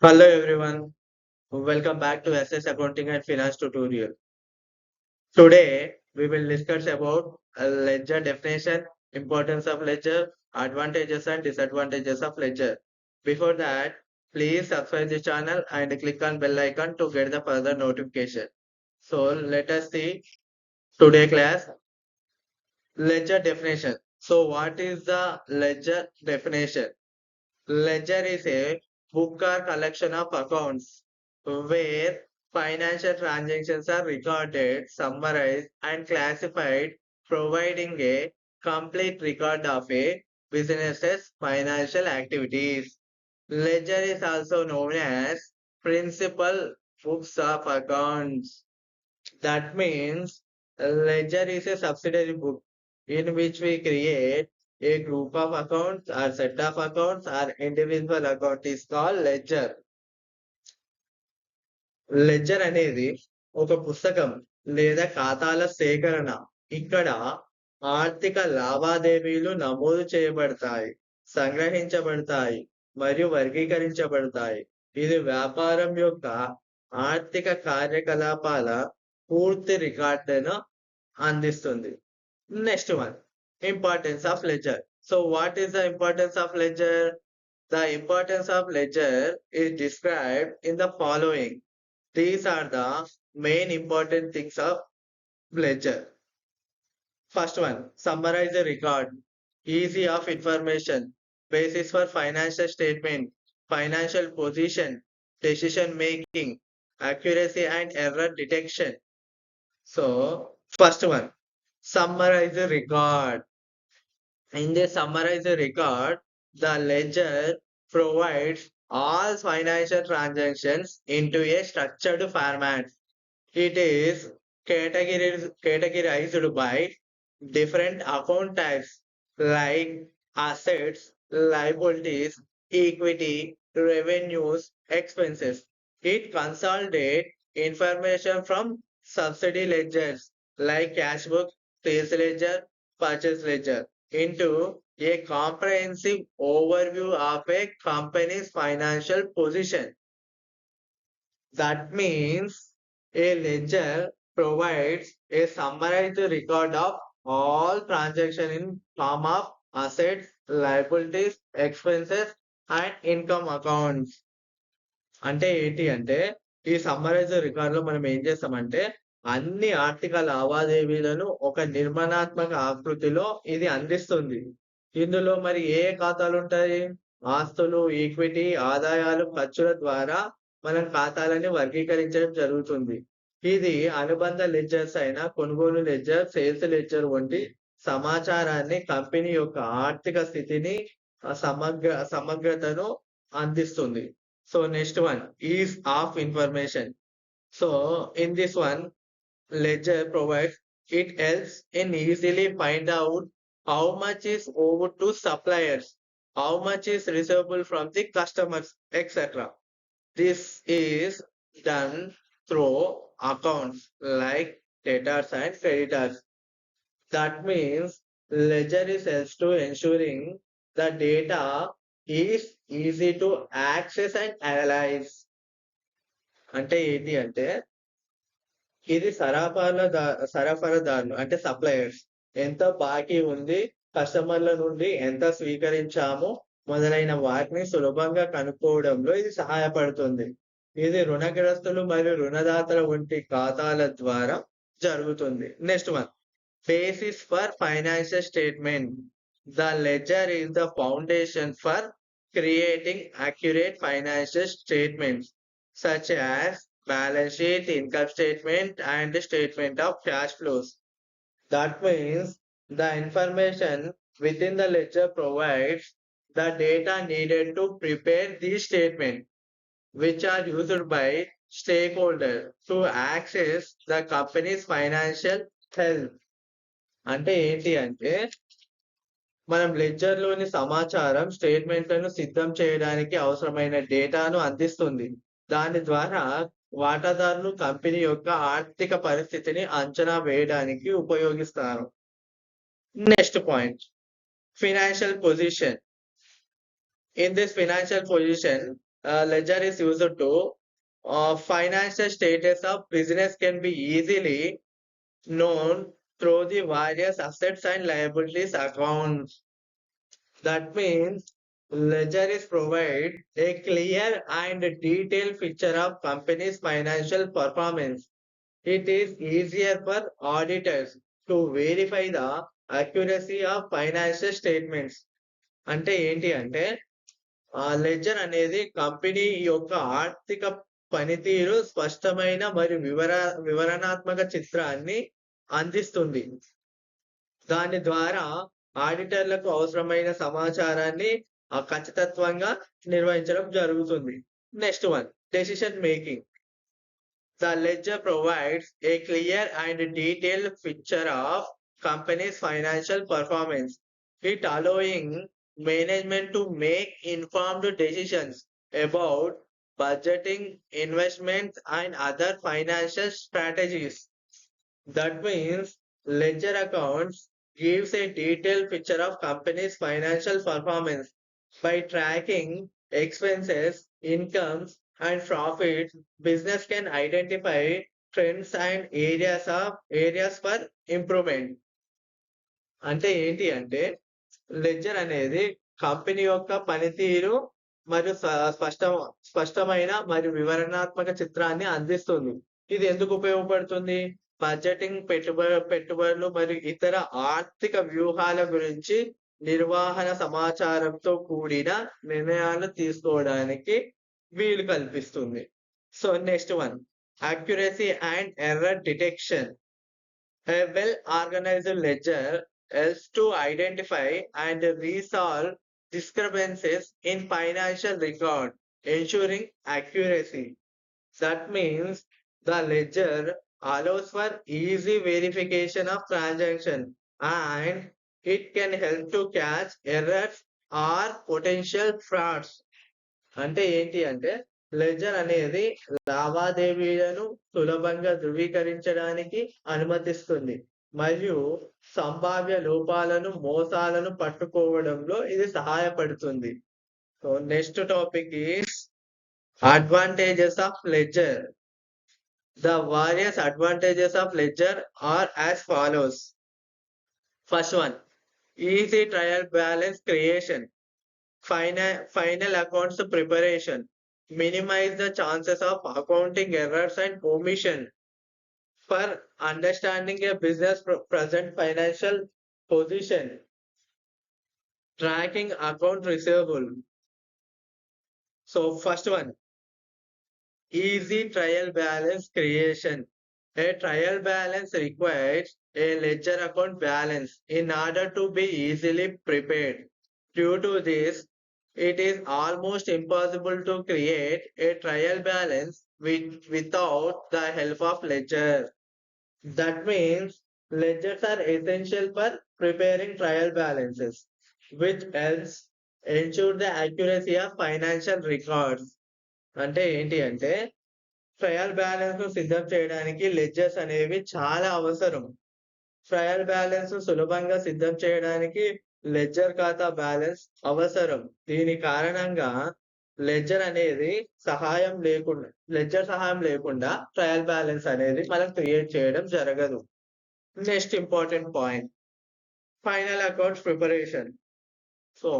Hello everyone, welcome back to SS Accounting and Finance tutorial. Today we will discuss about a ledger definition, importance of ledger, advantages and disadvantages of ledger. Before that, please subscribe the channel and click on bell icon to get the further notification. So let us see today class ledger definition. So what is the ledger definition? Ledger is a book or collection of accounts where financial transactions are recorded, summarized, and classified, providing a complete record of a business's financial activities. Ledger is also known as principal books of accounts. That means ledger is a subsidiary book in which we create a group of accounts or set of accounts or individual account is called ledger. Ledger అనేది ఒక పుస్తకం లేదా ఖాతాల సేకరణ. ఇక్కడ ఆర్థిక లావాదేవీలు నమోదు చేయబడతాయి సంగ్రహించబడతాయి మరియు వర్గీకరించబడతాయి. ఇది వ్యాపారం యొక్క ఆర్థిక కార్యకలాపాల పూర్తి రికార్డును అందిస్తుంది. Next one importance of ledger. So what is the importance of ledger? The importance of ledger is described in the following. These are the main important things of ledger. First one, summarize the record. Easy of information. Basis for financial statement, financial position, decision making, accuracy and error detection. So, first one, summarize the record. In the summarize the record, the ledger provides all financial transactions into a structured format. It is categorized, categorized by different account types like assets, liabilities, equity, revenues, expenses. It consolidates information from subsidy ledgers like cash book, sales ledger, purchase ledger into a comprehensive overview of a company's financial position. That means a ledger provides a summarized record of all transactions in form of assets, liabilities, expenses and income accounts. అంటే ఏంటి అంటే ఈ summarise రికార్డ్లో మనం ఏం చేస్తామంటే అన్ని ఆర్థిక లావాదేవీలను ఒక నిర్మాణాత్మక ఆకృతిలో ఇది అందిస్తుంది. ఇందులో మరి ఏ ఖాతాలు ఉంటాయి? ఆస్తులు ఈక్విటీ ఆదాయాలు ఖర్చుల ద్వారా మనం ఖాతాలని వర్గీకరించడం జరుగుతుంది. ఇది అనుబంధ లెడ్జర్స్ అయిన కొనుగోలు లెడ్జర్ సేల్స్ లెడ్జర్ వంటి సమాచారాన్ని కంపెనీ యొక్క ఆర్థిక స్థితిని సమగ్ర సమగ్రతను అందిస్తుంది. So next one is of information. So in this one ledger provides it helps in easily find out how much is owed to suppliers how much is receivable from the customers etc this is done through accounts like debtors and creditors that means ledger is helps to ensuring the data is easy to access and analyze అంటే ఏంటి అంటే ఇది సరఫరా సరఫరాదారులు అంటే suppliers. ఎంత బాకీ ఉంది కస్టమర్ల నుండి ఎంత స్వీకరించాము మొదలైన వాటిని సులభంగా కనుక్కోవడంలో ఇది సహాయపడుతుంది. ఇది రుణగ్రస్తులు మరియు రుణదాతల వంటి ఖాతాల ద్వారా జరుగుతుంది. Next one. Basis for financial statement the ledger is the foundation for creating accurate financial statements such as balance sheet income statement and statement of cash flows that means the information with in the ledger provides the data needed to prepare the statement which are used by stakeholder to access the company's financial health అంటే ఏంటి అంటే మనం లెజర్లోని సమాచారం స్టేట్మెంట్లను సిద్ధం చేయడానికి అవసరమైన డేటాను అందిస్తుంది. దాని ద్వారా వాటాదారులు కంపెనీ యొక్క ఆర్థిక పరిస్థితిని అంచనా వేయడానికి ఉపయోగిస్తారు. Next point financial position in this financial position ledger is use to financial status of business can be easily known through the various assets and liabilities accounts that means ledger is provide a clear and detail picture of company's financial performance it is easier for auditors to verify the accuracy of financial statements అంటే ఏంటి అంటే ఆ ledger అనేది company యొక్క ఆర్థిక పనితీరు స్పష్టమైన మరియు వివర వివరణాత్మక చిత్రాన్ని అందిస్తుంది. దాని ద్వారా ఆడిటర్లకు అవసరమైన సమాచారాన్ని ఖచ్చితత్వంగా నిర్వహించడం జరుగుతుంది next one decision making the ledger provides a clear and detailed picture of companies financial performance it allowing management to make informed decisions about budgeting, investments, and other financial strategies. That means ledger accounts gives a detailed picture of company's financial performance By tracking expenses, incomes, and profits. Business can identify trends and areas of areas for improvement అంటే ఏంటి అంటే ledger అనేది company యొక్క పనితీరు మరియు స్పష్ట స్పష్టం స్పష్టమైన మరియు వివరణాత్మక చిత్రాన్ని అందిస్తుంది ఇది ఎందుకు ఉపయోగపడుతుంది బడ్జెటింగ్ పెట్టుబడి పెట్టుబడులు మరియు ఇతర ఆర్థిక వ్యూహాల గురించి నిర్వహణ సమాచారంతో కూడిన నిర్ణయాలు తీసుకోవడానికి వీలు కల్పిస్తుంది. So next one accuracy and error detection well organised ledger helps to identify and resolve discrepancies in financial record ensuring accuracy that means the ledger allows for easy verification of transaction and it can help to catch errors or potential frauds అంటే ఏంటి అంటే ledger అనేది లావాదేవీలను సులభంగా ధృవీకరించడానికి అనుమతిస్తుంది. మరియు సంభావ్య లోపాలను మోసాలను పట్టుకోవడంలో ఇది సహాయపడుతుంది. So next topic is advantages of ledger the various advantages of ledger are as follows first one easy trial balance creation, final, final accounts preparation, minimize the chances of accounting errors and omission. For understanding a business present financial position, tracking account receivable. So first one, easy trial balance creation. A trial balance requires a ledger account balance in order to be easily prepared Due to this, it is almost impossible to create a trial balance with, without the help of ledger. That means ledgers are essential for preparing trial balances, which helps ensure the accuracy of financial records. అంటే ఏంటి అంటే trial బ్యాలెన్స్ను సిద్ధం చేయడానికి ledgers అనేవి చాలా అవసరం trial balance సులభంగా సిద్ధం చేయడానికి లెడ్జర్ ఖాతా బ్యాలెన్స్ అవసరం. దీని కారణంగా లెడ్జర్ అనేది సహాయం లేకుండా లెడ్జర్ సహాయం లేకుండా ట్రయల్ బ్యాలెన్స్ అనేది మనం క్రియేట్ చేయడం జరగదు. Next important point final account preparation so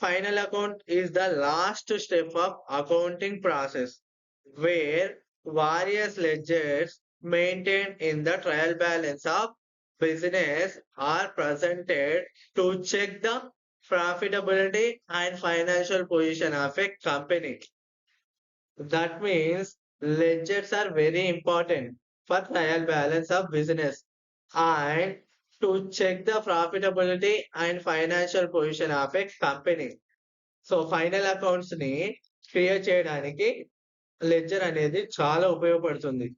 final account is the last step of accounting process where various ledgers maintain in the trial balance of business are presented to check the profitability and financial position of a company. That means ledgers are very important for trial balance of business and to check the profitability and financial position of a company. So final అకౌంట్స్ని create చేయడానికి ledger అనేది చాలా ఉపయోగపడుతుంది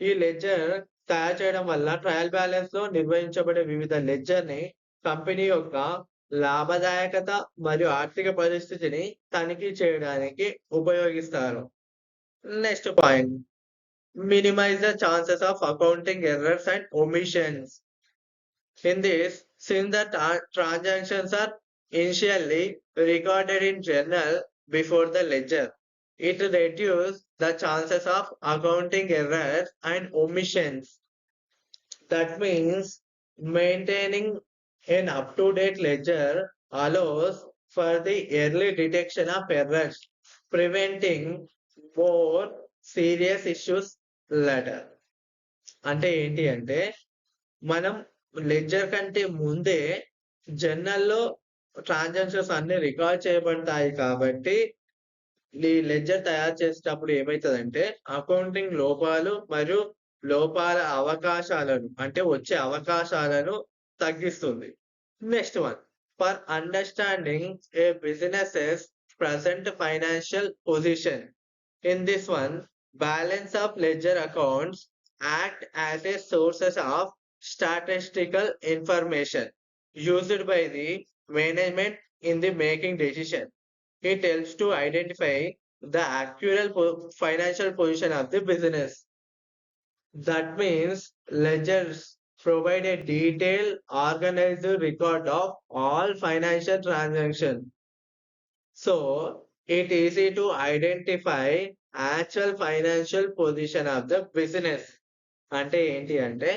ఈ ledger తయారు చేయడం వల్ల trial బ్యాలెన్స్లో నిర్వహించబడే వివిధ లెడ్జర్ని కంపెనీ యొక్క లాభదాయకత మరియు ఆర్థిక పరిస్థితిని తనిఖీ చేయడానికి ఉపయోగిస్తారు next point minimise the chances of accounting errors and omissions in this since the transactions are initially recorded in journal before the ledger. it reduces the chances of accounting errors and omissions. That means maintaining an up to date ledger allows for the early detection of errors, preventing for serious issues later అంటే ఏంటి అంటే మనం ledger కంటే ముందే జర్నల్లో transactions అన్ని record చేయబడతాయి కాబట్టి ఈ లెడ్జర్ తయారు చేసేటప్పుడు ఏమవుతుందంటే అకౌంటింగ్ లోపాలు మరియు లోపాల అవకాశాలను అంటే వచ్చే అవకాశాలను తగ్గిస్తుంది. Next one for understanding a business present financial position. In this one balance of ledger accounts act as a sources of statistical information used by the management in the making decision. ఈ tells to identify the accrual financial position of the business That means ledgers provide a detailed, organized record of all financial transactions. So it easy to identify actual financial position of the business. అంటే ఏంటి అంటే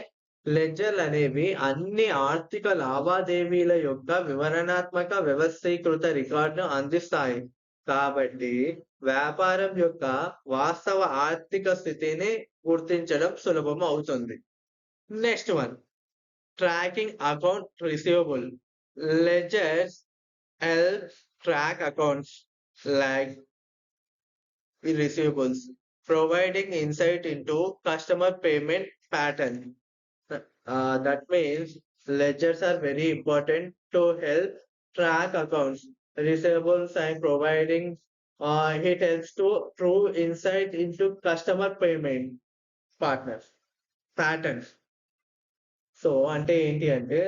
లెడ్జర్లు అనేవి అన్ని ఆర్థిక లావాదేవీల యొక్క వివరణాత్మక వ్యవస్థీకృత రికార్డును అందిస్తాయి కాబట్టి వ్యాపారం యొక్క వాస్తవ ఆర్థిక స్థితిని గుర్తించడం సులభం అవుతుంది. Next one tracking account receivable ledgers help track accounts like receivables providing insight in to customer payment pattern that means ledgers are very important to help track accounts receivables and providing uh, it helps to insight insight into customer payment partners patterns. So అంటే ఏంటి అంటే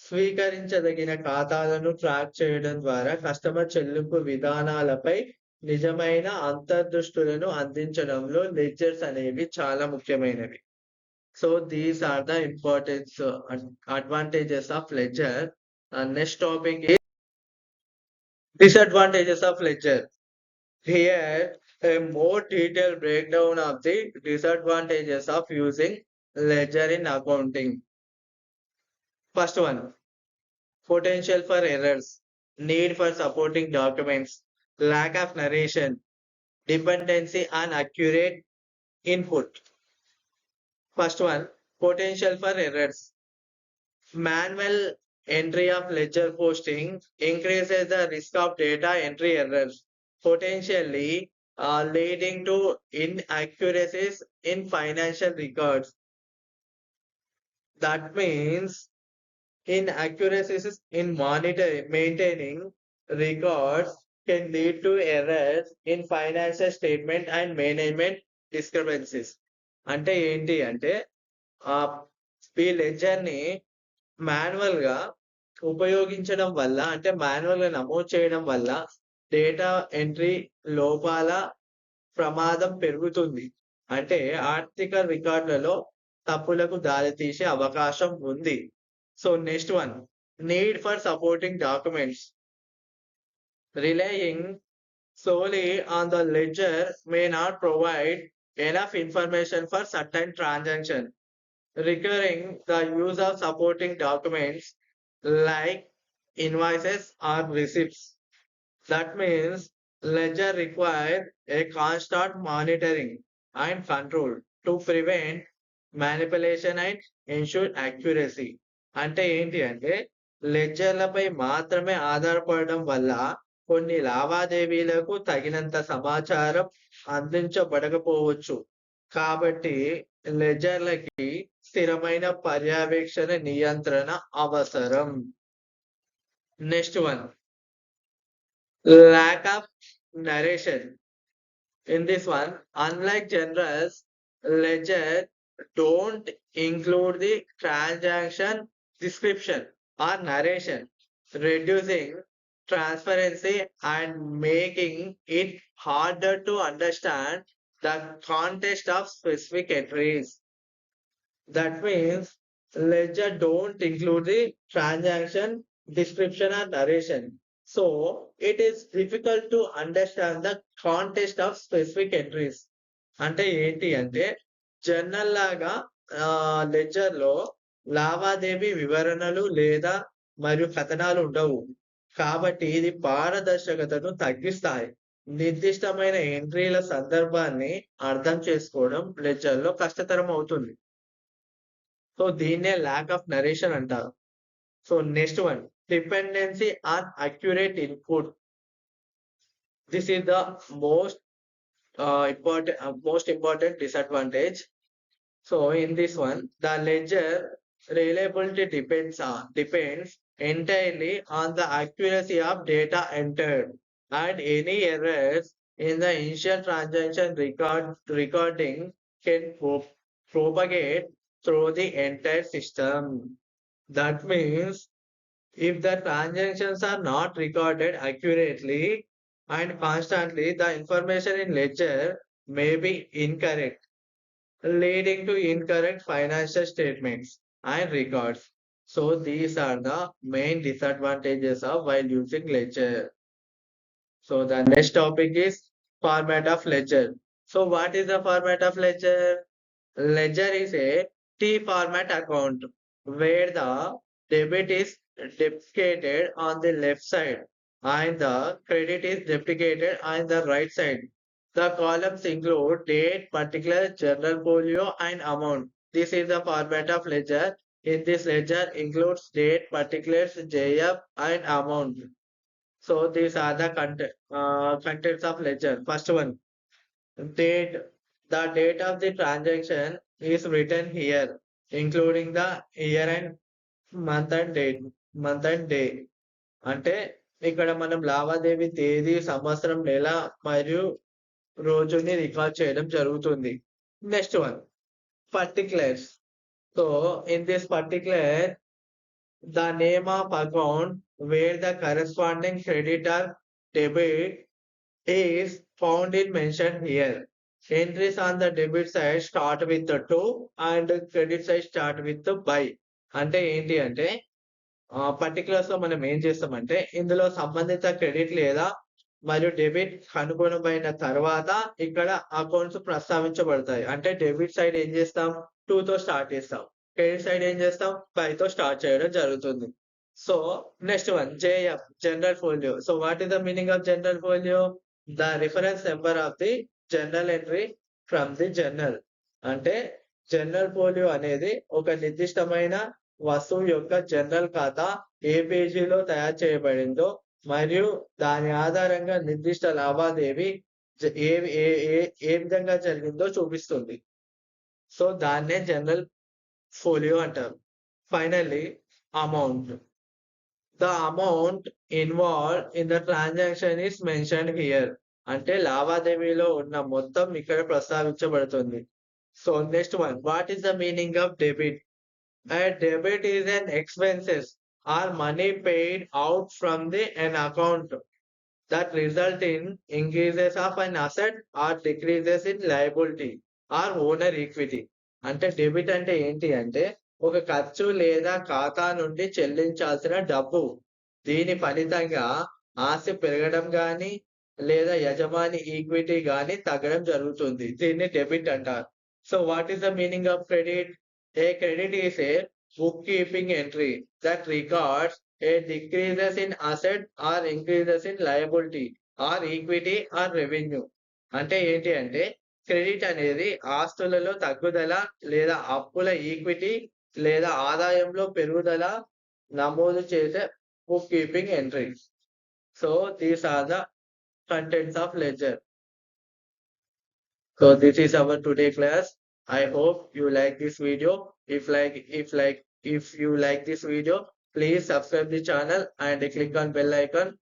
స్వీకరించదగిన ఖాతాలను track చేయడం ద్వారా customer చెల్లింపు విధానాలపై నిజమైన అంతర్దృష్టులను అందించడంలో లెడ్జర్స్ అనేవి చాలా ముఖ్యమైనవి. So these are the importance advantages of ledger next topic disadvantages of ledger here a more detailed breakdown of the disadvantages of using ledger in accounting First one, potential for errors, need for supporting documents, lack of narration, dependency on accurate input. First one, potential for errors. Manual entry of ledger posting increases the risk of data entry errors, potentially uh, leading to inaccuracies in financial records. That means inaccuracies in monitoring, maintaining records can lead to errors in financial statement and management discrepancies. అంటే ఏంటి అంటే ఆ ఈ లెజర్ని మాన్యువల్గా ఉపయోగించడం వల్ల అంటే మాన్యువల్గా నమోదు చేయడం వల్ల డేటా ఎంట్రీ లోపాల ప్రమాదం పెరుగుతుంది. అంటే ఆర్థిక రికార్డులలో తప్పులకు దారితీసే అవకాశం ఉంది. So next one. Need for supporting documents. Relying solely on the ledger may not provide enough information for certain transaction. Recurring the use of supporting documents like invoices or receipts. That means ledger requires a constant monitoring and control to prevent manipulation and ensure accuracy అంటే ఏంటి అంటే లెడ్జర్లపై మాత్రమే ఆధారపడడం వల్ల కొన్ని లావాదేవీలకు తగినంత సమాచారం అందించబడకపోవచ్చు కాబట్టి లెడ్జర్లకి స్థిరమైన పర్యవేక్షణ నియంత్రణ అవసరం next one lack of narration. In this one, unlike generals, ledger don't include the transaction description or narration, reducing transparency and making it harder to understand the context of specific entries. That means ledger don't include the transaction description or narration So it is difficult to understand the context of specific entries. అంటే ఏంటి అంటే journal లాగా లెజర్లో లావాదేవీ వివరణలు లేదా మరియు కథనాలు ఉండవు. కాబట్టి ఇది పారదర్శకతను తగ్గిస్తాయి. నిర్దిష్టమైన ఎంట్రీల సందర్భాన్ని అర్థం చేసుకోవడం లెజర్లో కష్టతరం అవుతుంది. సో దీన్నే ల్యాక్ ఆఫ్ నరేషన్ అంటారు. So next one dependency on accurate input. This is the most uh, important uh, most important disadvantage. So in this one, the ledger reliability depends on depends entirely on the accuracy of data entered and any errors in the initial transaction record recording can propagate through the entire system. That means if the transactions are not recorded accurately and constantly the information in ledger may be incorrect leading to incorrect financial statements and records. So these are the main disadvantages of while using ledger. So the next topic is format of ledger. So what is the format of ledger? Ledger is a t format account where the debit is deprecated on the left side and the credit is deprecated on the right side. The columns include date, particular, journal folio, and amount. This is the format of ledger. In this ledger includes date, particulars, JF, and amount. So these are the content, uh, contents of ledger. First one, date. The date of the transaction is written here, including the year and month and date, month and day అంటే ఇక్కడ మనం లావాదేవీ తేదీ సంవత్సరం నెల మరియు రోజుని record చేయడం జరుగుతుంది. Next one particulars so in this particular the name of account where the corresponding credit or debit is found in mention here entries on the debit side start with to and credit side start with by అంటే ఏంటి అంటే పర్టికులర్స్లో మనం ఏం చేస్తామంటే ఇందులో సంబంధిత credit లేదా మరియు డెబిట్ కనుగొనబడిన తర్వాత ఇక్కడ అకౌంట్స్ ప్రస్తావించబడతాయి. అంటే డెబిట్ సైడ్ ఏం చేస్తాం? టూ తో స్టార్ట్ చేస్తాం. క్రెడిట్ సైడ్ ఏం చేస్తాం? ఫైవ్తో స్టార్ట్ చేయడం జరుగుతుంది. So next one JF journal folio so what is the meaning of journal folio the reference number of the journal entry from the journal అంటే general folio అనేది ఒక నిర్దిష్టమైన వస్తువు యొక్క జనరల్ ఖాతా ఏ పేజీలో తయారు చేయబడిందో మరియు దాని ఆధారంగా నిర్దిష్ట లావాదేవీ ఏ ఏ ఏ- ఏ విధంగా జరిగిందో చూపిస్తుంది. సో దాన్నే జనరల్ ఫోలియో అంటారు. Finally amount the amount involve in the transaction is mention here అంటే లావాదేవీలో ఉన్న మొత్తం ఇక్కడ ప్రస్తావించబడుతుంది. So next one what is the meaning of debit and debit is an expenses or money paid out from the an account that result in increases of an asset or decreases in liability or owner equity. అంటే debit అంటే ఏంటి అంటే ఒక ఖర్చు లేదా ఖాతా నుండి చెల్లించాల్సిన డబ్బు దీని ఫలితంగా ఆస్తి పెరగడం కానీ లేదా యజమాని ఈక్విటీ కానీ తగ్గడం జరుగుతుంది దీన్ని డెబిట్ అంటారు so what is the meaning of credit A credit is a bookkeeping entry that records a decreases in asset or increases in liability or equity or revenue. అంటే ఏంటి అంటే క్రెడిట్ అనేది ఆస్తులలో తగ్గుదల లేదా అప్పుల ఈక్విటీ లేదా ఆదాయంలో పెరుగుదల నమోదు చేసే book keeping entry so these are the contents of ledger so this is our today class I hope you like this video. If like, if like, if you like this video, please subscribe the channel and click on bell icon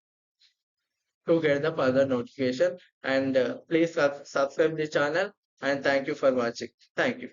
to get the further notification. And uh, please sub- subscribe the channel. And thank you for watching. Thank you.